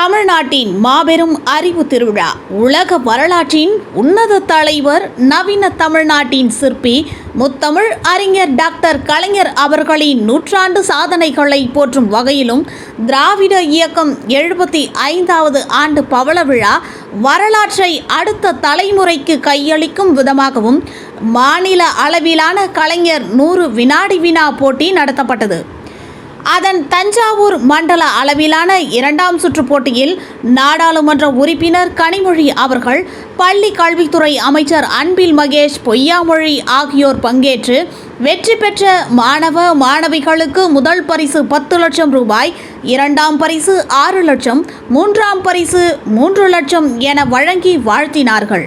தமிழ்நாட்டின் மாபெரும் அறிவு திருவிழா உலக வரலாற்றின் உன்னத தலைவர் நவீன தமிழ்நாட்டின் சிற்பி முத்தமிழ் அறிஞர் டாக்டர் கலைஞர் அவர்களின் நூற்றாண்டு சாதனைகளை போற்றும் வகையிலும் திராவிட இயக்கம் எழுபத்தி ஐந்தாவது ஆண்டு பவள விழா வரலாற்றை அடுத்த தலைமுறைக்கு கையளிக்கும் விதமாகவும் மாநில அளவிலான கலைஞர் நூறு வினாடி வினா போட்டி நடத்தப்பட்டது. அதன் தஞ்சாவூர் மண்டல அளவிலான இரண்டாம் சுற்று போட்டியில் நாடாளுமன்ற உறுப்பினர் கனிமொழி அவர்கள் பள்ளி கல்வித்துறை அமைச்சர் அன்பில் மகேஷ் பொய்யாமொழி ஆகியோர் பங்கேற்று வெற்றி பெற்ற மாணவ மாணவிகளுக்கு முதல் பரிசு பத்து லட்சம் ரூபாய் இரண்டாம் பரிசு ஆறு லட்சம் மூன்றாம் பரிசு மூன்று லட்சம் என வழங்கி வாழ்த்தினார்கள்.